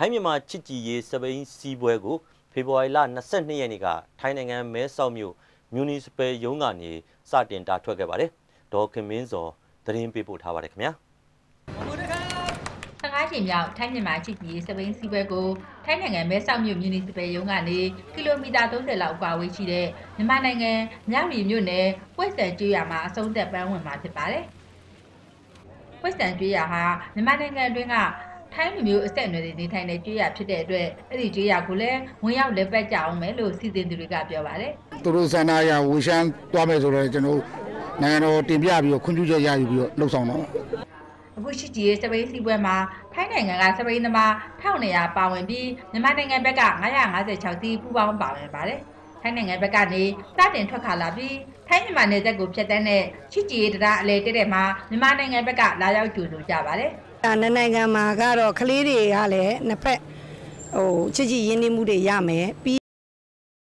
ထိုင်းမြန်မာချစ်ကြည်ရေးစပိန်စီးပွဲကိုဖေဖော်ဝါရီလ22ရက်နေ့ကထိုင်းနိုင်ငံမဲဆောက်မြို့မြူနီစပယ်ရုံးကနေစတင်တာထွက်ခဲ့ပါတယ်။ဒေါ်ခင်မင်းစောသတင်းပေးပို့ထားပါတယ်ခင်ဗျာ။15ချိန်မြောက်ထိုင်းမြန်မာချစ်ကြည်ရေးစပိန်စီးပွဲကိုထိုင်းနိုင်ငံမဲဆောက်မြို့မြူနီစပယ်ရုံးကနေကီလိုမီတာ30လောက်အကွာဝေးရှိတဲ့မြန်မာနိုင်ငံမြောက်ရီမြို့နယ်ပွက်ဆန်ကျွော်မှာအဆုံးသက်ပန်းဝင်မှာဖြစ်ပါတယ်။ပွက်ဆန်ကျွော်ဟာမြန်မာနိုင်ငံအတွင်းက ထိုင်းလူမျိုးအဆက်အနွယ်တွေနေထိုင်တဲ့ကျွော်ဖြစ်တဲ့အတွက်အဲ့ဒီကျွော်ကိုလည်းဝင်ရောက်လက်ပတ်ကြအောင်မယ်လို့စီစဉ်သူတွေကပြောပါတယ်။သူတို့ဆန္ဒအရဝေရှမ်းသွားမယ်ဆိုတော့ကျွန်တော်နိုင်ငံတော်တင်ပြပြီးတော့ခွင့်ပြုချက်ရယူပြီးတော့လှုပ်ဆောင်တော့အခုရှိကြည်စပိန်စီပွဲမှာထိုင်းနိုင်ငံကစပိန်သမား1200ပါဝင်ပြီးမြန်မာနိုင်ငံဘက်က956စီးပူးပေါင်းပါဝင်ပါတယ်။ထိုင်းနိုင်ငံဘက်ကနေစတင်ထွက်ခါလာပြီးထိုင်းမြန်မာနယ်စပ်ကိုဖြတ်တန်းတဲ့ရှိကြည်တရားအလဲတဲ့တဲ့မှာမြန်မာနိုင်ငံဘက်ကလာရောက်ကြိုဆိုကြပါတယ်။ ဒါနှစ်နိုင်ငံမှာကတော့ကလေးတွေကလည်းနှစ်ဖက်ဟိုချစ်ကြည်ရင်းနှီးမှုတွေရမယ်ပြီး